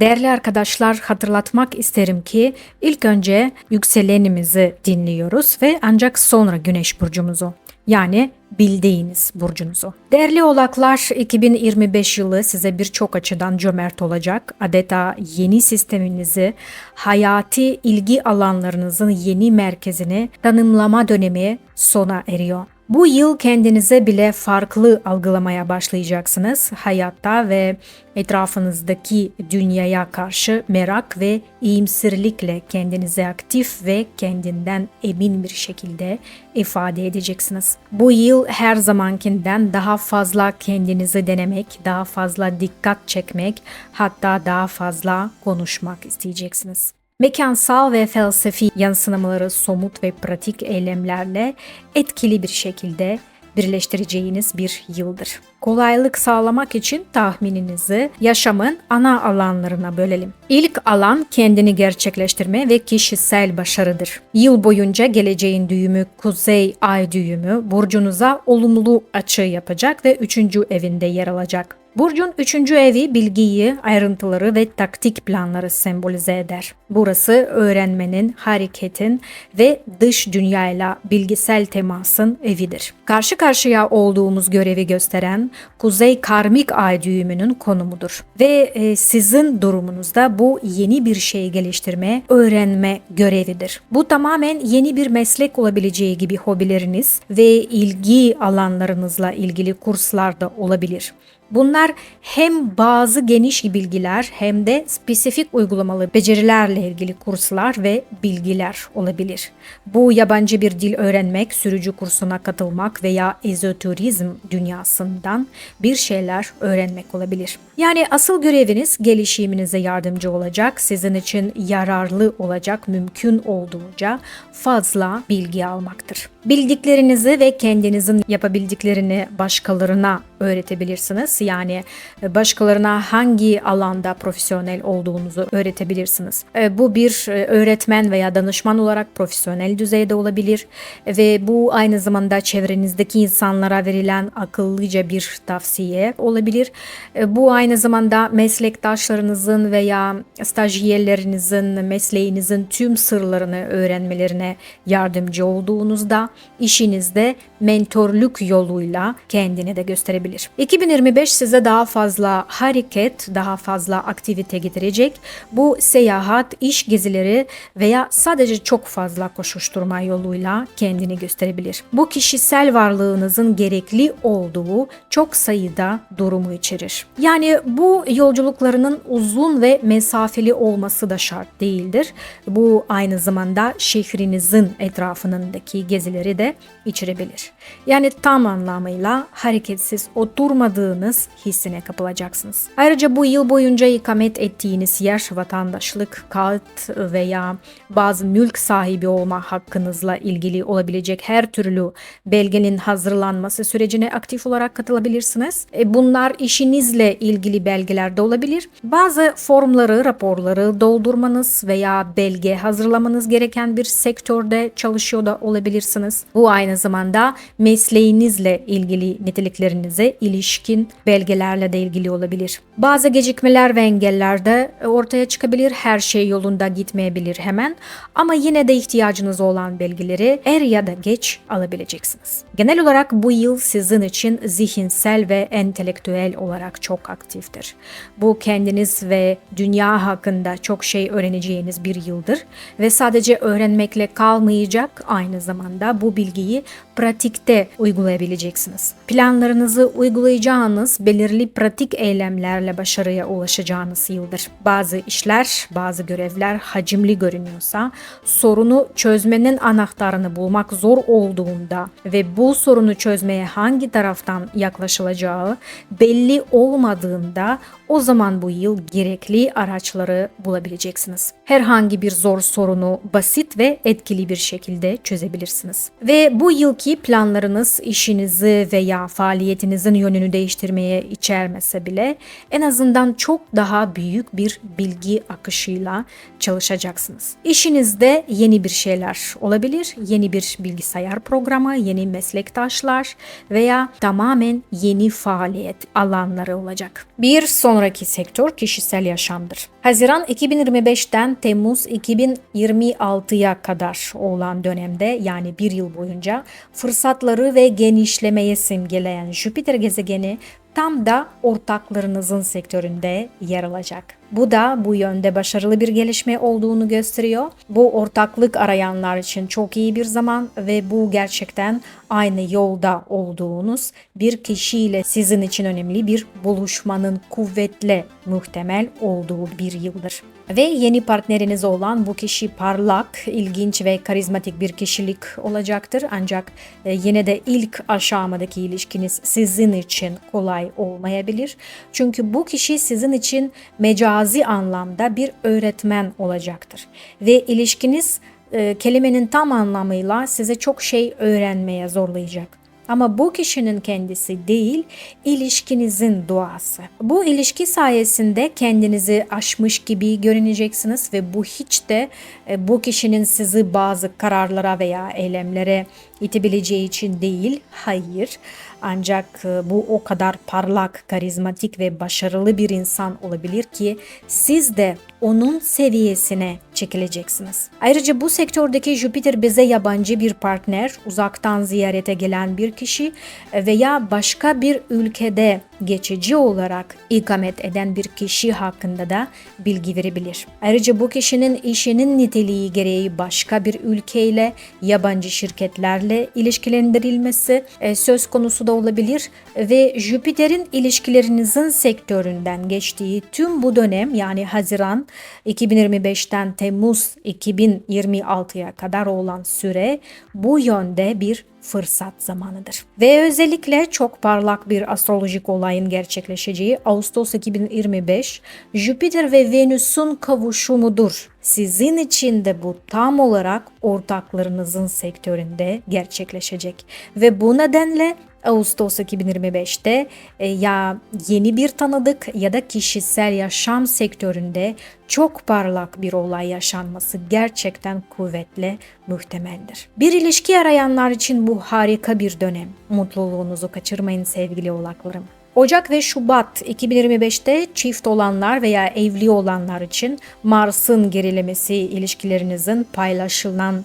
Değerli arkadaşlar hatırlatmak isterim ki ilk önce yükselenimizi dinliyoruz ve ancak sonra güneş burcumuzu. Yani bildiğiniz burcunuzu. Değerli oğlaklar 2025 yılı size birçok açıdan cömert olacak. Adeta yeni sisteminizi, hayati ilgi alanlarınızın yeni merkezini tanımlama dönemi sona eriyor. Bu yıl kendinize bile farklı algılamaya başlayacaksınız. Hayatta ve etrafınızdaki dünyaya karşı merak ve iyimserlikle kendinizi aktif ve kendinden emin bir şekilde ifade edeceksiniz. Bu yıl her zamankinden daha fazla kendinizi denemek, daha fazla dikkat çekmek, hatta daha fazla konuşmak isteyeceksiniz. Mekansal ve felsefi yansımaları somut ve pratik eylemlerle etkili bir şekilde birleştireceğiniz bir yıldır. Kolaylık sağlamak için tahmininizi yaşamın ana alanlarına bölelim. İlk alan kendini gerçekleştirme ve kişisel başarıdır. Yıl boyunca geleceğin düğümü Kuzey Ay düğümü burcunuza olumlu açı yapacak ve üçüncü evinde yer alacak. Burcun üçüncü evi bilgiyi, ayrıntıları ve taktik planları sembolize eder. Burası öğrenmenin, hareketin ve dış dünyayla bilgisel temasın evidir. Karşı karşıya olduğumuz görevi gösteren Kuzey Karmik Ay düğümünün konumudur. Ve e, sizin durumunuzda bu yeni bir şey geliştirme, öğrenme görevidir. Bu tamamen yeni bir meslek olabileceği gibi hobileriniz ve ilgi alanlarınızla ilgili kurslar da olabilir. Bunlar hem bazı geniş bilgiler hem de spesifik uygulamalı becerilerle ilgili kurslar ve bilgiler olabilir. Bu yabancı bir dil öğrenmek, sürücü kursuna katılmak veya ezoterizm dünyasından bir şeyler öğrenmek olabilir. Yani asıl göreviniz gelişiminize yardımcı olacak, sizin için yararlı olacak mümkün olduğunca fazla bilgi almaktır. Bildiklerinizi ve kendinizin yapabildiklerini başkalarına öğretebilirsiniz. Yani başkalarına hangi alanda profesyonel olduğunuzu öğretebilirsiniz. E, bu bir e, öğretmen veya danışman olarak profesyonel düzeyde olabilir ve bu aynı zamanda çevrenizdeki insanlara verilen akıllıca bir tavsiye olabilir. E, bu aynı zamanda meslektaşlarınızın veya stajyerlerinizin, mesleğinizin tüm sırlarını öğrenmelerine yardımcı olduğunuzda işinizde mentorluk yoluyla kendini de gösterebilir. 2025 size daha fazla hareket, daha fazla aktivite getirecek. Bu seyahat, iş gezileri veya sadece çok fazla koşuşturma yoluyla kendini gösterebilir. Bu kişisel varlığınızın gerekli olduğu çok sayıda durumu içerir. Yani bu yolculuklarının uzun ve mesafeli olması da şart değildir. Bu aynı zamanda şehrinizin etrafındaki gezileri de içerebilir. Yani tam anlamıyla hareketsiz oturmadığınız hissine kapılacaksınız. Ayrıca bu yıl boyunca ikamet ettiğiniz yer vatandaşlık, kağıt veya bazı mülk sahibi olma hakkınızla ilgili olabilecek her türlü belgenin hazırlanması sürecine aktif olarak katılabilirsiniz. E, bunlar işinizle ilgili belgeler de olabilir. Bazı formları, raporları doldurmanız veya belge hazırlamanız gereken bir sektörde çalışıyor da olabilirsiniz. Bu aynı zamanda mesleğinizle ilgili niteliklerinize ilişkin belgelerle de ilgili olabilir. Bazı gecikmeler ve engeller de ortaya çıkabilir. Her şey yolunda gitmeyebilir hemen ama yine de ihtiyacınız olan belgeleri er ya da geç alabileceksiniz. Genel olarak bu yıl sizin için zihinsel ve entelektüel olarak çok aktiftir. Bu kendiniz ve dünya hakkında çok şey öğreneceğiniz bir yıldır ve sadece öğrenmekle kalmayacak aynı zamanda bu bilgiyi pratikte uygulayabileceksiniz. Planlarınızı uygulayacağınız belirli pratik eylemlerle başarıya ulaşacağınız yıldır. Bazı işler, bazı görevler hacimli görünüyorsa, sorunu çözmenin anahtarını bulmak zor olduğunda ve bu sorunu çözmeye hangi taraftan yaklaşılacağı belli olmadığında o zaman bu yıl gerekli araçları bulabileceksiniz. Herhangi bir zor sorunu basit ve etkili bir şekilde çözebilirsiniz. Ve bu yılki planlarınız işinizi veya faaliyetinizin yönünü değiştirmeye içermese bile en azından çok daha büyük bir bilgi akışıyla çalışacaksınız. İşinizde yeni bir şeyler olabilir, yeni bir bilgisayar programı, yeni meslektaşlar veya tamamen yeni faaliyet alanları olacak. Bir sonraki sektör kişisel yaşamdır. Haziran 2025'ten Temmuz 2026'ya kadar olan dönemde yani bir yıl boyunca fırsatları ve genişlemeyi simgeleyen Jüpiter gezegeni tam da ortaklarınızın sektöründe yer alacak. Bu da bu yönde başarılı bir gelişme olduğunu gösteriyor. Bu ortaklık arayanlar için çok iyi bir zaman ve bu gerçekten aynı yolda olduğunuz bir kişiyle sizin için önemli bir buluşmanın kuvvetle muhtemel olduğu bir yıldır. Ve yeni partneriniz olan bu kişi parlak, ilginç ve karizmatik bir kişilik olacaktır. Ancak e, yine de ilk aşamadaki ilişkiniz sizin için kolay olmayabilir. Çünkü bu kişi sizin için mecazi anlamda bir öğretmen olacaktır. Ve ilişkiniz e, kelimenin tam anlamıyla size çok şey öğrenmeye zorlayacak. Ama bu kişinin kendisi değil, ilişkinizin doğası. Bu ilişki sayesinde kendinizi aşmış gibi görüneceksiniz ve bu hiç de e, bu kişinin sizi bazı kararlara veya eylemlere itebileceği için değil, hayır. Ancak e, bu o kadar parlak, karizmatik ve başarılı bir insan olabilir ki siz de onun seviyesine çekileceksiniz. Ayrıca bu sektördeki Jüpiter bize yabancı bir partner, uzaktan ziyarete gelen bir kişi veya başka bir ülkede geçici olarak ikamet eden bir kişi hakkında da bilgi verebilir. Ayrıca bu kişinin işinin niteliği gereği başka bir ülkeyle, yabancı şirketlerle ilişkilendirilmesi e, söz konusu da olabilir. Ve Jüpiter'in ilişkilerinizin sektöründen geçtiği tüm bu dönem yani Haziran 2025'ten Temmuz 2026'ya kadar olan süre bu yönde bir fırsat zamanıdır. Ve özellikle çok parlak bir astrolojik olayın gerçekleşeceği Ağustos 2025 Jüpiter ve Venüs'ün kavuşumudur. Sizin için de bu tam olarak ortaklarınızın sektöründe gerçekleşecek. Ve bu nedenle Ağustos 2025'te e, ya yeni bir tanıdık ya da kişisel yaşam sektöründe çok parlak bir olay yaşanması gerçekten kuvvetle muhtemeldir. Bir ilişki arayanlar için bu harika bir dönem. Mutluluğunuzu kaçırmayın sevgili oğlaklarım. Ocak ve Şubat 2025'te çift olanlar veya evli olanlar için Mars'ın gerilemesi ilişkilerinizin paylaşılan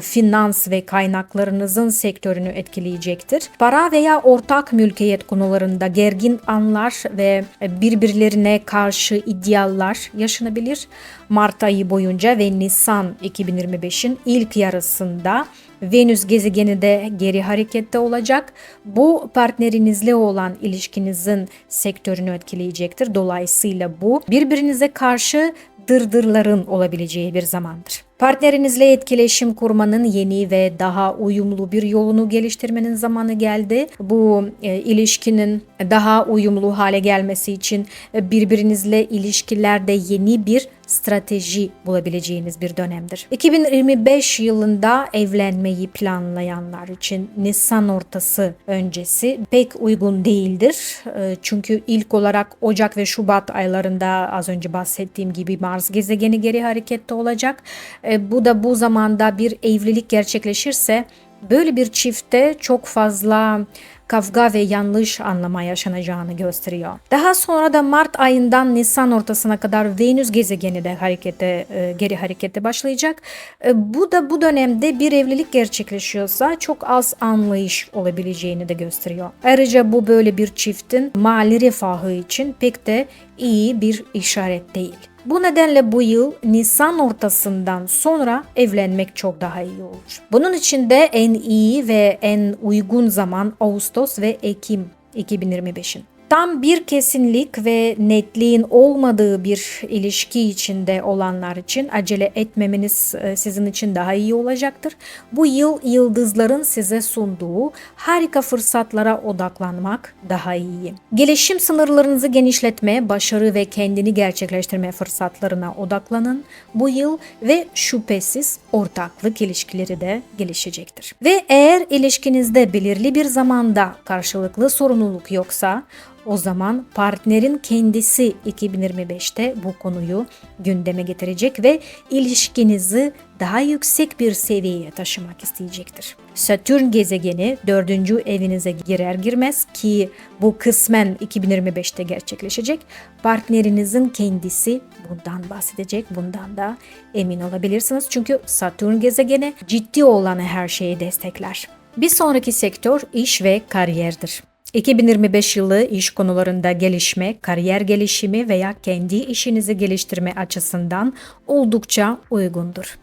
finans ve kaynaklarınızın sektörünü etkileyecektir. Para veya ortak mülkiyet konularında gergin anlar ve birbirlerine karşı idealler yaşanabilir. Mart ayı boyunca ve Nisan 2025'in ilk yarısında Venüs gezegeni de geri harekette olacak. Bu partnerinizle olan ilişkinizin sektörünü etkileyecektir. Dolayısıyla bu birbirinize karşı dırdırların olabileceği bir zamandır. Partnerinizle etkileşim kurmanın yeni ve daha uyumlu bir yolunu geliştirmenin zamanı geldi. Bu e, ilişkinin daha uyumlu hale gelmesi için e, birbirinizle ilişkilerde yeni bir strateji bulabileceğiniz bir dönemdir. 2025 yılında evlenmeyi planlayanlar için Nisan ortası öncesi pek uygun değildir. E, çünkü ilk olarak Ocak ve Şubat aylarında az önce bahsettiğim gibi Mars gezegeni geri harekette olacak. E, bu da bu zamanda bir evlilik gerçekleşirse böyle bir çifte çok fazla kavga ve yanlış anlama yaşanacağını gösteriyor. Daha sonra da Mart ayından Nisan ortasına kadar Venüs gezegeni de harekete e, geri harekete başlayacak. E, bu da bu dönemde bir evlilik gerçekleşiyorsa çok az anlayış olabileceğini de gösteriyor. Ayrıca bu böyle bir çiftin mali refahı için pek de iyi bir işaret değil. Bu nedenle bu yıl Nisan ortasından sonra evlenmek çok daha iyi olur. Bunun için de en iyi ve en uygun zaman Ağustos ve Ekim 2025'in. Tam bir kesinlik ve netliğin olmadığı bir ilişki içinde olanlar için acele etmemeniz e, sizin için daha iyi olacaktır. Bu yıl yıldızların size sunduğu harika fırsatlara odaklanmak daha iyi. Gelişim sınırlarınızı genişletme, başarı ve kendini gerçekleştirme fırsatlarına odaklanın bu yıl ve şüphesiz ortaklık ilişkileri de gelişecektir. Ve eğer ilişkinizde belirli bir zamanda karşılıklı sorumluluk yoksa o zaman partnerin kendisi 2025'te bu konuyu gündeme getirecek ve ilişkinizi daha yüksek bir seviyeye taşımak isteyecektir. Satürn gezegeni 4. evinize girer girmez ki bu kısmen 2025'te gerçekleşecek. Partnerinizin kendisi bundan bahsedecek. Bundan da emin olabilirsiniz. Çünkü Satürn gezegeni ciddi olan her şeyi destekler. Bir sonraki sektör iş ve kariyerdir. 2025 yılı iş konularında gelişme, kariyer gelişimi veya kendi işinizi geliştirme açısından oldukça uygundur.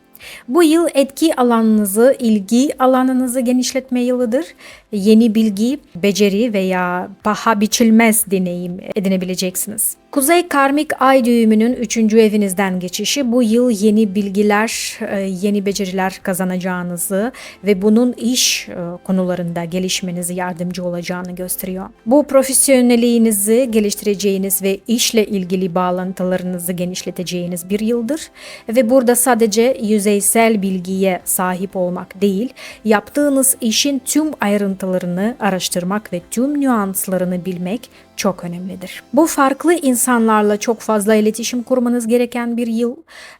Bu yıl etki alanınızı, ilgi alanınızı genişletme yılıdır. Yeni bilgi, beceri veya paha biçilmez deneyim edinebileceksiniz. Kuzey karmik ay düğümünün 3. evinizden geçişi bu yıl yeni bilgiler, e, yeni beceriler kazanacağınızı ve bunun iş e, konularında gelişmenizi yardımcı olacağını gösteriyor. Bu profesyonelliğinizi geliştireceğiniz ve işle ilgili bağlantılarınızı genişleteceğiniz bir yıldır ve burada sadece yüzeysel bilgiye sahip olmak değil, yaptığınız işin tüm ayrıntılarını araştırmak ve tüm nüanslarını bilmek çok önemlidir. Bu farklı insanlarla çok fazla iletişim kurmanız gereken bir yıl.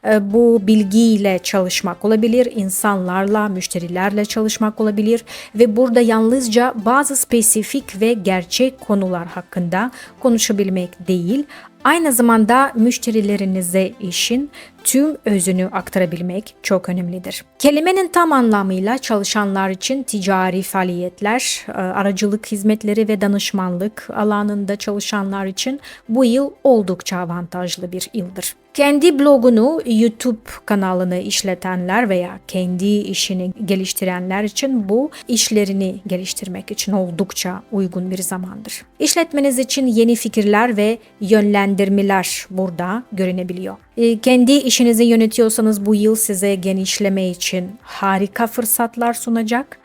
Ee, bu bilgiyle çalışmak olabilir, insanlarla, müşterilerle çalışmak olabilir ve burada yalnızca bazı spesifik ve gerçek konular hakkında konuşabilmek değil, Aynı zamanda müşterilerinize işin tüm özünü aktarabilmek çok önemlidir. Kelimenin tam anlamıyla çalışanlar için ticari faaliyetler, e, aracılık hizmetleri ve danışmanlık alanında çalışanlar için bu yıl oldukça avantajlı bir yıldır. Kendi blogunu, YouTube kanalını işletenler veya kendi işini geliştirenler için bu işlerini geliştirmek için oldukça uygun bir zamandır. İşletmeniz için yeni fikirler ve yönlendirmeler burada görünebiliyor. E, kendi işinizi yönetiyorsanız bu yıl size genişleme için harika fırsatlar sunacak.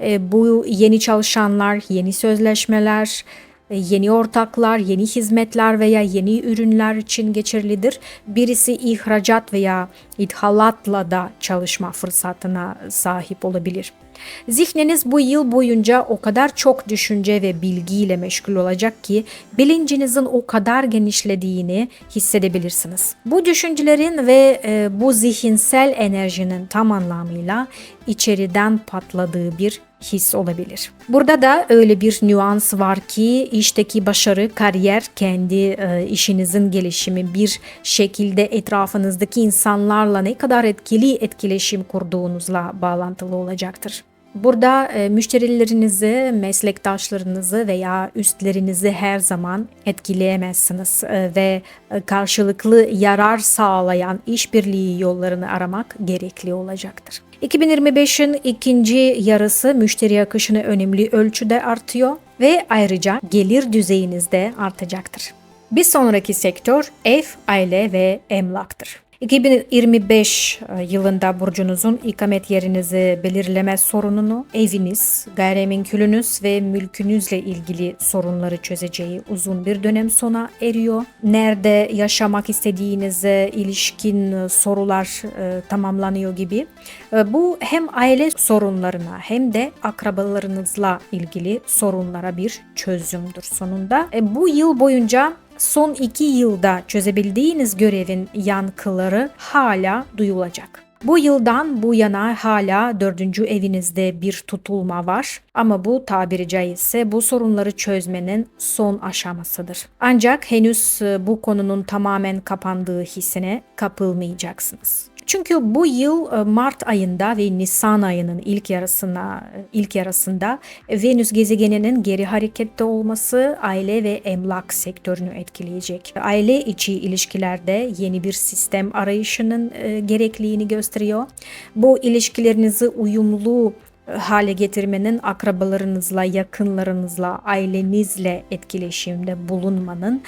E, bu yeni çalışanlar, yeni sözleşmeler, yeni ortaklar, yeni hizmetler veya yeni ürünler için geçerlidir. Birisi ihracat veya ithalatla da çalışma fırsatına sahip olabilir. Zihniniz bu yıl boyunca o kadar çok düşünce ve bilgiyle meşgul olacak ki bilincinizin o kadar genişlediğini hissedebilirsiniz. Bu düşüncelerin ve e, bu zihinsel enerjinin tam anlamıyla içeriden patladığı bir his olabilir. Burada da öyle bir nüans var ki işteki başarı, kariyer, kendi e, işinizin gelişimi bir şekilde etrafınızdaki insanlarla ne kadar etkili etkileşim kurduğunuzla bağlantılı olacaktır. Burada e, müşterilerinizi, meslektaşlarınızı veya üstlerinizi her zaman etkileyemezsiniz e, ve e, karşılıklı yarar sağlayan işbirliği yollarını aramak gerekli olacaktır. 2025'in ikinci yarısı müşteri akışını önemli ölçüde artıyor ve ayrıca gelir düzeyiniz de artacaktır. Bir sonraki sektör ev, aile ve emlaktır. 2025 e, yılında burcunuzun ikamet yerinizi belirleme sorununu eviniz, gayrimenkulünüz ve mülkünüzle ilgili sorunları çözeceği uzun bir dönem sona eriyor. Nerede yaşamak istediğinize ilişkin sorular e, tamamlanıyor gibi. E, bu hem aile sorunlarına hem de akrabalarınızla ilgili sorunlara bir çözümdür sonunda. E, bu yıl boyunca son iki yılda çözebildiğiniz görevin yankıları hala duyulacak. Bu yıldan bu yana hala dördüncü evinizde bir tutulma var ama bu tabiri caizse bu sorunları çözmenin son aşamasıdır. Ancak henüz e, bu konunun tamamen kapandığı hissine kapılmayacaksınız. Çünkü bu yıl e, Mart ayında ve Nisan ayının ilk yarısına ilk yarısında Venüs gezegeninin geri harekette olması aile ve emlak sektörünü etkileyecek. Aile içi ilişkilerde yeni bir sistem arayışının e, gerekliliğini gösteriyor. Bu ilişkilerinizi uyumlu e, hale getirmenin, akrabalarınızla, yakınlarınızla, ailenizle etkileşimde bulunmanın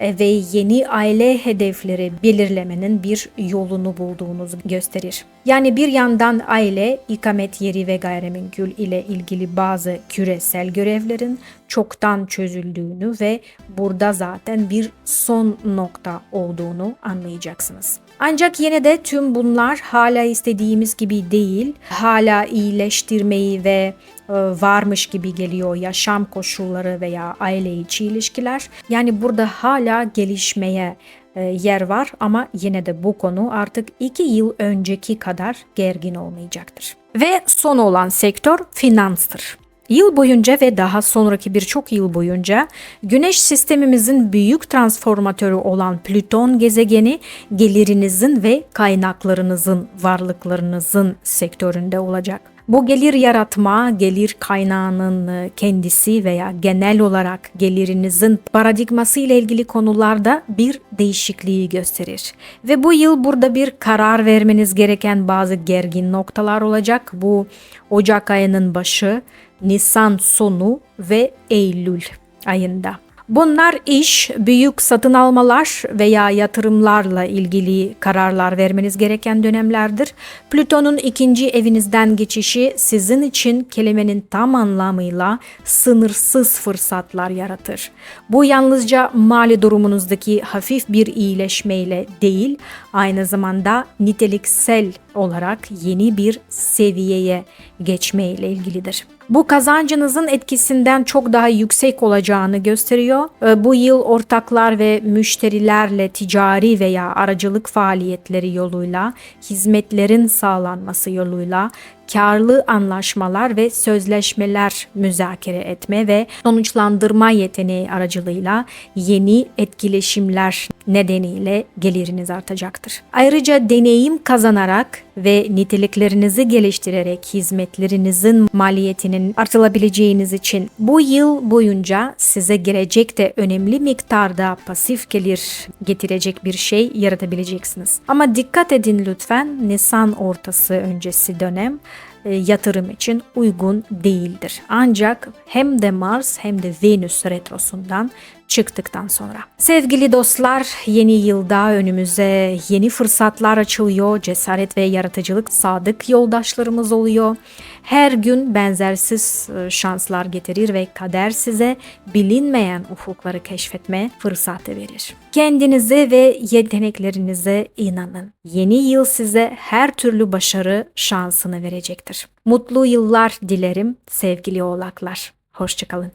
e, ve yeni aile hedefleri belirlemenin bir yolunu bulduğunuzu gösterir. Yani bir yandan aile, ikamet yeri ve gayrimenkul ile ilgili bazı küresel görevlerin çoktan çözüldüğünü ve burada zaten bir son nokta olduğunu anlayacaksınız. Ancak yine de tüm bunlar hala istediğimiz gibi değil. Hala iyileştirmeyi ve e, varmış gibi geliyor yaşam koşulları veya aile içi ilişkiler. Yani burada hala gelişmeye yer var ama yine de bu konu artık iki yıl önceki kadar gergin olmayacaktır. Ve son olan sektör finanstır. Yıl boyunca ve daha sonraki birçok yıl boyunca Güneş sistemimizin büyük transformatörü olan Plüton gezegeni gelirinizin ve kaynaklarınızın, varlıklarınızın sektöründe olacak. Bu gelir yaratma, gelir kaynağının kendisi veya genel olarak gelirinizin paradigması ile ilgili konularda bir değişikliği gösterir. Ve bu yıl burada bir karar vermeniz gereken bazı gergin noktalar olacak. Bu Ocak ayının başı, Nisan sonu ve Eylül ayında. Bunlar iş, büyük satın almalar veya yatırımlarla ilgili kararlar vermeniz gereken dönemlerdir. Plüton'un ikinci evinizden geçişi sizin için kelimenin tam anlamıyla sınırsız fırsatlar yaratır. Bu yalnızca mali durumunuzdaki hafif bir iyileşmeyle değil, aynı zamanda niteliksel olarak yeni bir seviyeye geçmeyle ilgilidir. Bu kazancınızın etkisinden çok daha yüksek olacağını gösteriyor. Ee, bu yıl ortaklar ve müşterilerle ticari veya aracılık faaliyetleri yoluyla, hizmetlerin sağlanması yoluyla karlı anlaşmalar ve sözleşmeler müzakere etme ve sonuçlandırma yeteneği aracılığıyla yeni etkileşimler nedeniyle geliriniz artacaktır. Ayrıca deneyim kazanarak ve niteliklerinizi geliştirerek hizmetlerinizin maliyetinin artılabileceğiniz için bu yıl boyunca size gelecekte önemli miktarda pasif gelir getirecek bir şey yaratabileceksiniz. Ama dikkat edin lütfen Nisan ortası öncesi dönem yatırım için uygun değildir. Ancak hem de Mars hem de Venüs retrosundan çıktıktan sonra. Sevgili dostlar, yeni yılda önümüze yeni fırsatlar açılıyor. Cesaret ve yaratıcılık sadık yoldaşlarımız oluyor. Her gün benzersiz e, şanslar getirir ve kader size bilinmeyen ufukları keşfetme fırsatı verir. Kendinize ve yeteneklerinize inanın. Yeni yıl size her türlü başarı şansını verecektir. Mutlu yıllar dilerim sevgili oğlaklar. Hoşçakalın.